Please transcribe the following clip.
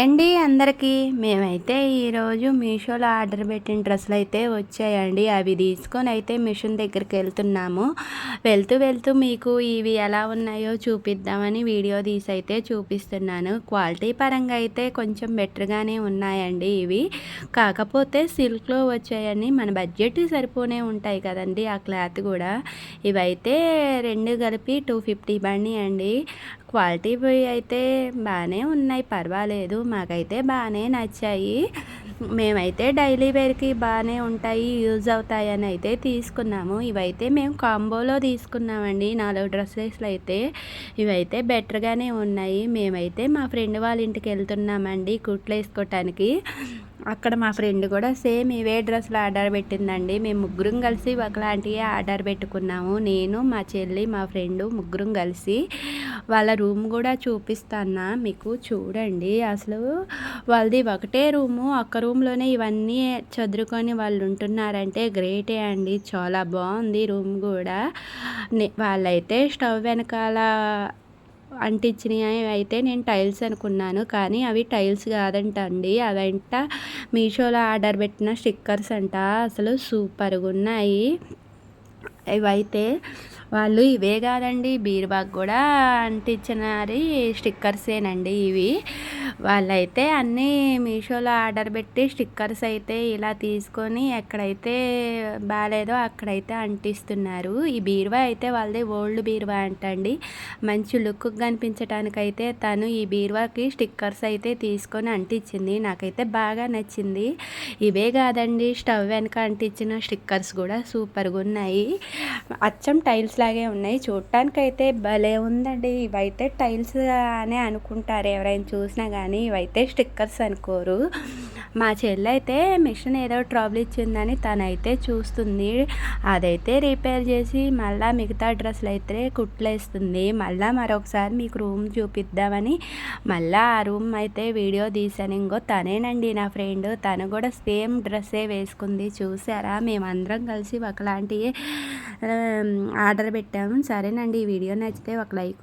అండి అందరికీ మేమైతే ఈరోజు మీషోలో ఆర్డర్ పెట్టిన డ్రెస్సులు అయితే వచ్చాయండి. అవి తీసుకొని అయితే మిషన్ దగ్గరికి వెళ్తున్నాము. వెళ్తూ వెళ్తూ మీకు ఇవి ఎలా ఉన్నాయో చూపిద్దామని వీడియో తీసి అయితే చూపిస్తున్నాను. క్వాలిటీ పరంగా అయితే కొంచెం బెటర్గానే ఉన్నాయండి ఇవి. కాకపోతే సిల్క్లో వచ్చాయని మన బడ్జెట్ సరిపోనే ఉంటాయి కదండి ఆ క్లాత్ కూడా. ఇవైతే రెండు కలిపి టూ ఫిఫ్టీ బండి అండి క్వాలిటీ అయితే బాగానే ఉన్నాయి పర్వాలేదు. మాకైతే బాగానే నచ్చాయి. మేమైతే డైలీ వేర్కి బాగానే ఉంటాయి యూజ్ అవుతాయని అయితే తీసుకున్నాము. ఇవైతే మేము కాంబోలో తీసుకున్నామండి. నాలుగు డ్రెస్సెస్లు అయితే ఇవైతే బెటర్గానే ఉన్నాయి. మేమైతే మా ఫ్రెండ్ వాళ్ళ ఇంటికి వెళ్తున్నామండి కుట్లు వేసుకోవటానికి అక్కడ మా ఫ్రెండ్ కూడా సేమ్ ఇవే డ్రెస్సులు ఆర్డర్ పెట్టిందండి. మేము ముగ్గురం కలిసి ఒకలాంటివి ఆర్డర్ పెట్టుకున్నాము. నేను మా చెల్లి మా ఫ్రెండ్ ముగ్గురం కలిసి వాళ్ళ రూమ్ కూడా చూపిస్తాను మీకు చూడండి అసలు వాళ్ళది ఒకటే రూము ఒక్క రూమ్లోనే ఇవన్నీ చదురుకొని వాళ్ళు ఉంటున్నారంటే గ్రేటే అండి. చాలా బాగుంది రూమ్ కూడా. వాళ్ళైతే స్టవ్ వెనకాల అంటించినవి అయితే నేను టైల్స్ అనుకున్నాను కానీ అవి టైల్స్ కాదంట అండి అవంట మీషోలో ఆర్డర్ పెట్టిన స్టిక్కర్స్ అంట. అసలు సూపర్గా ఉన్నాయి ఇవైతే వాళ్ళు ఇవే కాదండి బీర్బాగ్ కూడా అంటించినది స్టిక్కర్సేనండి ఇవి. వాళ్ళైతే అన్నీ మీషోలో ఆర్డర్ పెట్టి స్టిక్కర్స్ అయితే ఇలా తీసుకొని ఎక్కడైతే బాగాలేదో అక్కడైతే అంటిస్తున్నారు. ఈ బీరువా అయితే వాళ్ళది ఓల్డ్ బీరువా అంటండి. మంచి లుక్ కనిపించడానికైతే తను ఈ బీరువాకి స్టిక్కర్స్ అయితే తీసుకొని అంటించింది. నాకైతే బాగా నచ్చింది. ఇవే కాదండి స్టవ్ వెనక అంటించిన స్టిక్కర్స్ కూడా సూపర్గా ఉన్నాయి. అచ్చం టైల్స్ లాగే ఉన్నాయి. చూడటానికైతే భలే ఉందండి. ఇవైతే టైల్స్ అనే అనుకుంటారు ఎవరైనా చూసినా కానీ కానీ ఇవైతే స్టిక్కర్స్ అనుకోరు. మా చెల్లి అయితే మిషన్ ఏదో ట్రబుల్ ఇచ్చిందని తనైతే చూస్తుంది. అదైతే రిపేర్ చేసి మళ్ళీ మిగతా డ్రెస్సులు అయితే కుట్లేస్తుంది. మళ్ళీ మరొకసారి మీకు రూమ్ చూపిద్దామని మళ్ళీ ఆ రూమ్ అయితే వీడియో తీసాను ఇంకో తనేనండి నా ఫ్రెండ్. తను కూడా సేమ్ డ్రెస్సే వేసుకుంది. చూసారా? మేమందరం కలిసి ఒకలాంటి ఆర్డర్ పెట్టాము. సరేనండి ఈ వీడియో నచ్చితే ఒక లైక్.